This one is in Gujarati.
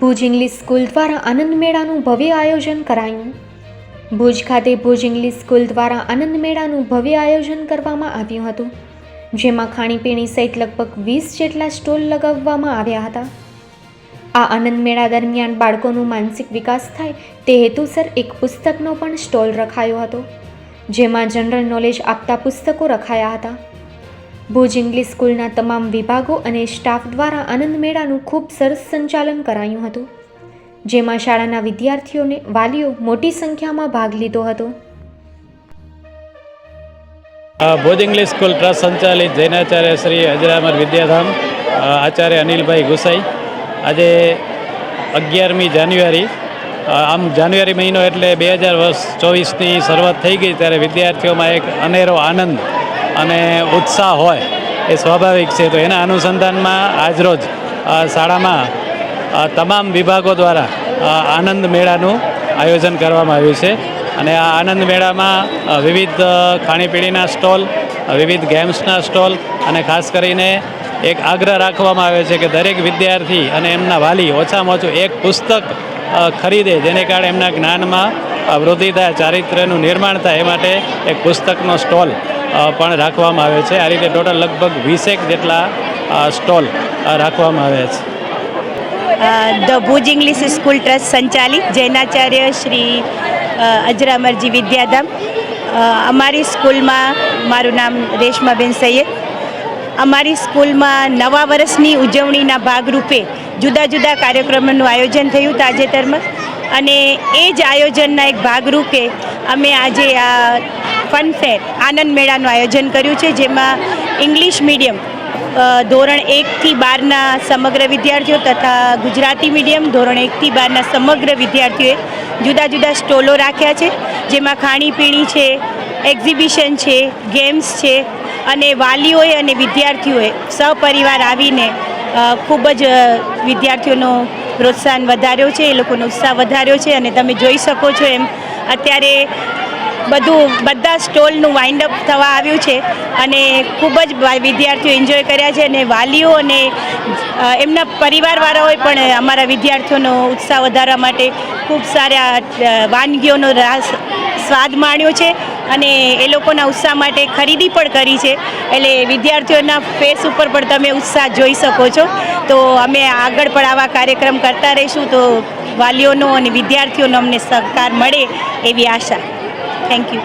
ભુજ ઇંગ્લિશ સ્કૂલ દ્વારા આનંદ મેળાનું ભવ્ય આયોજન કરાયું. ભુજ ખાતે ભુજ ઇંગ્લિશ સ્કૂલ દ્વારા આનંદ મેળાનું ભવ્ય આયોજન કરવામાં આવ્યું હતું, જેમાં ખાણીપીણી સહિત લગભગ વીસ જેટલા સ્ટોલ લગાવવામાં આવ્યા હતા. આ આનંદ મેળા દરમિયાન બાળકોનું માનસિક વિકાસ થાય તે હેતુસર એક પુસ્તકનો પણ સ્ટોલ રખાયો હતો, જેમાં જનરલ નોલેજ આપતા પુસ્તકો રખાયા હતા. ભુજ ઇંગ્લિશ સ્કૂલના તમામ વિભાગો અને સ્ટાફ દ્વારા આનંદ મેળાનું ખૂબ સરસ સંચાલન કરાયું હતું, જેમાં શાળાના વિદ્યાર્થીઓને વાલીઓ મોટી સંખ્યામાં ભાગ લીધો હતો. ભુજ ઇંગ્લિશ સ્કૂલ ટ્રસ્ટ સંચાલિત જૈનાચાર્ય શ્રી અજરામર વિદ્યાધામ આચાર્ય અનિલભાઈ ગુસાઈ. આજે અગિયારમી જાન્યુઆરી આમ જાન્યુઆરી મહિનો એટલે બે હજાર વર્ષ ચોવીસની શરૂઆત થઈ ગઈ ત્યારે વિદ્યાર્થીઓમાં એક અનેરો આનંદ અને ઉત્સાહ હોય એ સ્વાભાવિક છે. તો એના અનુસંધાનમાં આજરોજ શાળામાં તમામ વિભાગો દ્વારા આનંદ મેળાનું આયોજન કરવામાં આવ્યું છે. અને આ આનંદ મેળામાં વિવિધ ખાણીપીણીના સ્ટોલ વિવિધ ગેમ્સના સ્ટોલ અને ખાસ કરીને એક આગ્રહ રાખવામાં આવે છે કે દરેક વિદ્યાર્થી અને એમના વાલી ઓછામાં ઓછું એક પુસ્તક ખરીદે, જેને કારણે એમના જ્ઞાનમાં વૃદ્ધિ થાય, ચારિત્ર્યનું નિર્માણ થાય એ માટે એક પુસ્તકનો સ્ટોલ પણ રાખવામાં આવે છે. આ રીતે ટોટલ લગભગ વીસેક જેટલા સ્ટોલ રાખવામાં આવે છે. The Bhuj English school trust સંચાલિત, જૈનાચાર્ય શ્રી અજરામરજી વિદ્યાધામ. અમારી સ્કૂલમાં, મારું નામ રેશમાબેન સૈયદ. અમારી સ્કૂલમાં નવા વર્ષની ઉજવણીના ભાગરૂપે જુદા જુદા કાર્યક્રમોનું આયોજન થયું તાજેતરમાં. અને એ જ આયોજનના એક ભાગરૂપે અમે આજે આ ફન ફેર આનંદ મેળાનું આયોજન કર્યું છે, જેમાં ઇંગ્લિશ મીડિયમ ધોરણ એકથી બારના સમગ્ર વિદ્યાર્થીઓ તથા ગુજરાતી મીડિયમ ધોરણ એકથી બારના સમગ્ર વિદ્યાર્થીઓએ જુદા જુદા સ્ટોલો રાખ્યા છે, જેમાં ખાણીપીણી છે, એક્ઝિબિશન છે, ગેમ્સ છે અને વાલીઓએ અને વિદ્યાર્થીઓએ સપરિવાર આવીને ખૂબ જ વિદ્યાર્થીઓનો પ્રોત્સાહન વધાર્યો છે, એ લોકોનો ઉત્સાહ વધાર્યો છે અને તમે જોઈ શકો છો એમ અત્યારે બધું, બધા સ્ટોલનું વાઇન્ડ અપ થવા આવ્યું છે અને ખૂબ જ વિદ્યાર્થીઓ એન્જોય કર્યા છે અને વાલીઓ અને એમના પરિવારવાળાઓએ પણ અમારા વિદ્યાર્થીઓનો ઉત્સાહ વધારવા માટે ખૂબ સારા વાનગીઓનો રાસ, સ્વાદ માણ્યો છે અને એ લોકોના ઉત્સાહ માટે ખરીદી પણ કરી છે. એટલે વિદ્યાર્થીઓના ફેસ ઉપર પણ તમે ઉત્સાહ જોઈ શકો છો. તો અમે આગળ પણ આવા કાર્યક્રમ કરતા રહીશું તો વાલીઓનો અને વિદ્યાર્થીઓનો અમને સહકાર મળે એવી આશા. Thank you